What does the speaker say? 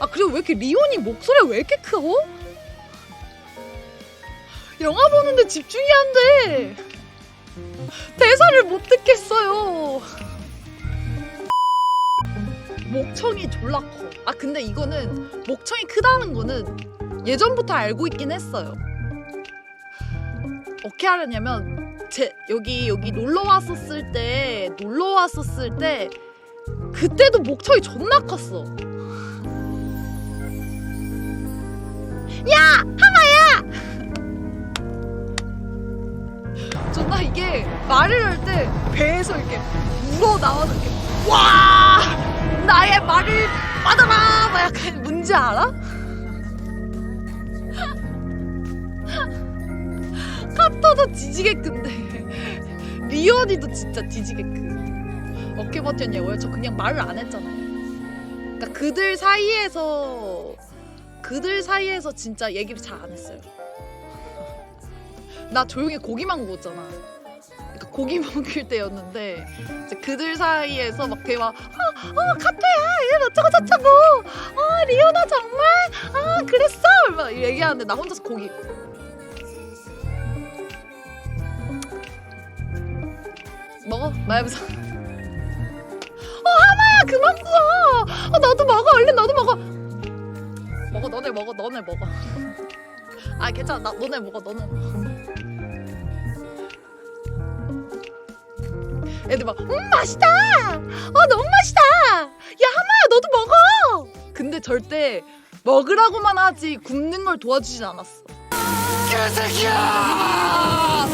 아 그리고 왜 이렇게 리온이 목소리가 왜 이렇게 커? 영화 보는데 집중이 안 돼. 대사를 못 듣겠어요. 목청이 졸라 커. 아 근데 이거는 목청이 크다는 거는 예전부터 알고 있긴 했어요. 어떻게 알았냐면 제 여기 여기 놀러 왔었을 때 놀러 왔었을 때 그때도 목청이 존나 컸어. 야 하마야! 존나 이게 말을 할 때 배에서 이렇게 우러 나와서 이렇게 와 나의 말을 받아라 막 약간 뭔지 알아? 카터도 뒤지게 큰데 리언이도 진짜 뒤지게 크 어깨 버텼냐고요? 저 그냥 말을 안 했잖아요 그러니까 그들 사이에서 그들 사이에서 진짜 얘기를 잘 안 했어요. 나 조용히 고기만 구웠잖아. 그러니까 고기 먹을 때였는데 이제 그들 사이에서 막 대화 어, 어 카페야! 얘 어쩌고 저쩌고 어 리오나 정말? 아 그랬어! 막 얘기하는데 나 혼자서 고기. 먹어 말면서 어 하마야! 그만 구워! 어 나도 먹어! 얼른 먹어 먹어 너네 먹어 너네 먹어. 아 괜찮아. 나 너네 먹어 너네 먹어. 애들 막 음 맛있다! 어 너무 맛있다! 야 하마야 너도 먹어! 근데 절대 먹으라고만 하지 굽는 걸 도와주진 않았어. 개새끼야!